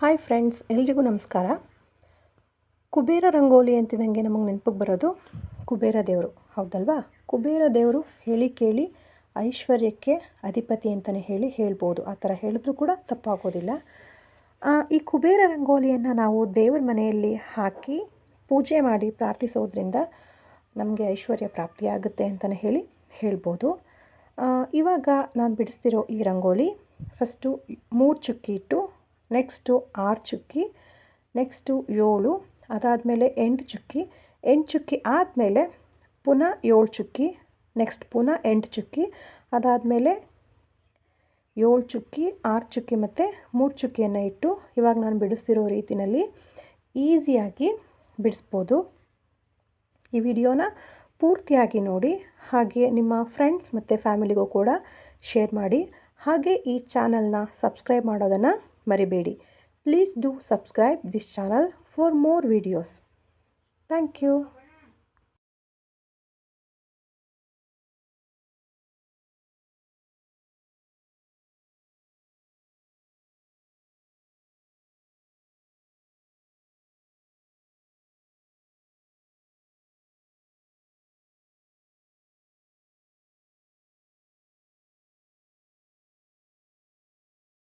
Hi friends, ಎಲ್ರಿಗೂ ನಮಸ್ಕಾರ. ಕುಬೇರ ರಂಗೋಲಿ ಅಂತಿದ್ದಂಗೆ ನಮಗೆ ನೆನಪಿಗೆ ಬರೋದು ಕುಬೇರ ದೇವರು, ಹೌದಲ್ವಾ? ಕುಬೇರ ದೇವರು ಹೇಳಿ ಕೇಳಿ ಐಶ್ವರ್ಯಕ್ಕೆ ಅಧಿಪತಿ ಅಂತಲೇ ಹೇಳಿ ಹೇಳ್ಬೋದು. ಆ ಥರ ಹೇಳಿದ್ರೂ ಕೂಡ ತಪ್ಪಾಗೋದಿಲ್ಲ. ಈ ಕುಬೇರ ರಂಗೋಲಿಯನ್ನು ನಾವು ದೇವರ ಮನೆಯಲ್ಲಿ ಹಾಕಿ ಪೂಜೆ ಮಾಡಿ ಪ್ರಾರ್ಥಿಸೋದ್ರಿಂದ ನಮಗೆ ಐಶ್ವರ್ಯ ಪ್ರಾಪ್ತಿಯಾಗುತ್ತೆ ಅಂತಲೇ ಹೇಳಿ ಹೇಳ್ಬೋದು. ಇವಾಗ ನಾನು ಬಿಡಿಸ್ತಿರೋ ಈ ರಂಗೋಲಿ, ಫಸ್ಟು ಮೂರು ಚುಕ್ಕಿ ಇಟ್ಟು ನೆಕ್ಸ್ಟು ಆರು ಚುಕ್ಕಿ, ನೆಕ್ಸ್ಟು ಏಳು, ಅದಾದಮೇಲೆ ಎಂಟು ಚುಕ್ಕಿ ಎಂಟು ಚುಕ್ಕಿ ಆದಮೇಲೆ ಪುನಃ ಏಳು ಚುಕ್ಕಿ, ನೆಕ್ಸ್ಟ್ ಪುನಃ ಎಂಟು ಚುಕ್ಕಿ, ಅದಾದಮೇಲೆ ಏಳು ಚುಕ್ಕಿ, ಆರು ಚುಕ್ಕಿ ಮತ್ತು ಮೂರು ಚುಕ್ಕಿಯನ್ನು ಇಟ್ಟು ಇವಾಗ ನಾನು ಬಿಡಿಸ್ತಿರೋ ರೀತಿಯಲ್ಲಿ ಈಸಿಯಾಗಿ ಬಿಡಿಸ್ಬೋದು. ಈ ವಿಡಿಯೋನ ಪೂರ್ತಿಯಾಗಿ ನೋಡಿ ಹಾಗೆ ನಿಮ್ಮ ಫ್ರೆಂಡ್ಸ್ ಮತ್ತು ಫ್ಯಾಮಿಲಿಗೂ ಕೂಡ ಶೇರ್ ಮಾಡಿ, ಹಾಗೆ ಈ ಚಾನಲ್ನ ಸಬ್ಸ್ಕ್ರೈಬ್ ಮಾಡೋದನ್ನು ಮರಿಬೇಡಿ please do subscribe this channel for more videos thank you